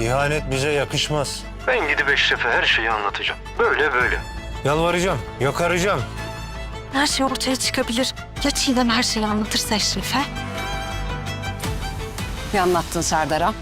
İhanet bize yakışmaz. Ben gidip Eşref'e her şeyi anlatacağım. Böyle böyle. Yalvaracağım, yakaracağım. Her şey ortaya çıkabilir. Ya Çiğdem her şeyi anlatırsa Eşref'e? Ne anlattın Serdar'a?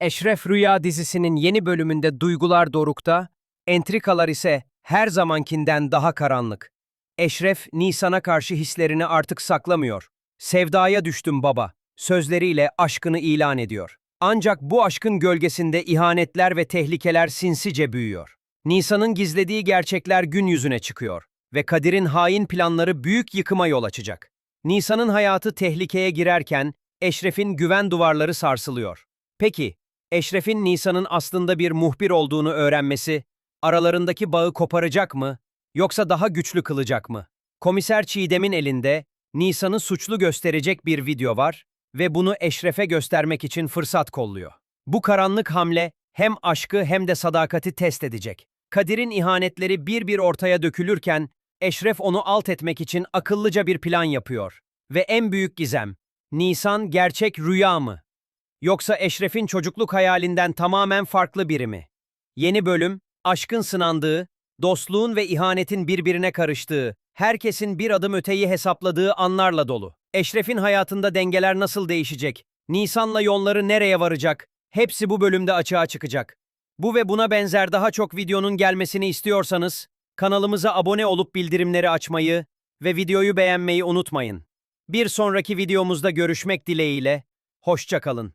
Eşref Rüya dizisinin yeni bölümünde duygular dorukta, entrikalar ise her zamankinden daha karanlık. Eşref, Nisan'a karşı hislerini artık saklamıyor. Sevdaya düştüm baba, sözleriyle aşkını ilan ediyor. Ancak bu aşkın gölgesinde ihanetler ve tehlikeler sinsice büyüyor. Nisan'ın gizlediği gerçekler gün yüzüne çıkıyor ve Kadir'in hain planları büyük yıkıma yol açacak. Nisan'ın hayatı tehlikeye girerken Eşref'in güven duvarları sarsılıyor. Peki, Eşref'in Nisan'ın aslında bir muhbir olduğunu öğrenmesi, aralarındaki bağı koparacak mı, yoksa daha güçlü kılacak mı? Komiser Çiğdem'in elinde Nisan'ı suçlu gösterecek bir video var ve bunu Eşref'e göstermek için fırsat kolluyor. Bu karanlık hamle hem aşkı hem de sadakati test edecek. Kadir'in ihanetleri bir bir ortaya dökülürken Eşref onu alt etmek için akıllıca bir plan yapıyor. Ve en büyük gizem, Nisan gerçek rüya mı? Yoksa Eşref'in çocukluk hayalinden tamamen farklı biri mi? Yeni bölüm, aşkın sınandığı, dostluğun ve ihanetin birbirine karıştığı, herkesin bir adım öteyi hesapladığı anlarla dolu. Eşref'in hayatında dengeler nasıl değişecek? Nisan'la yolları nereye varacak? Hepsi bu bölümde açığa çıkacak. Bu ve buna benzer daha çok videonun gelmesini istiyorsanız, kanalımıza abone olup bildirimleri açmayı ve videoyu beğenmeyi unutmayın. Bir sonraki videomuzda görüşmek dileğiyle, hoşça kalın.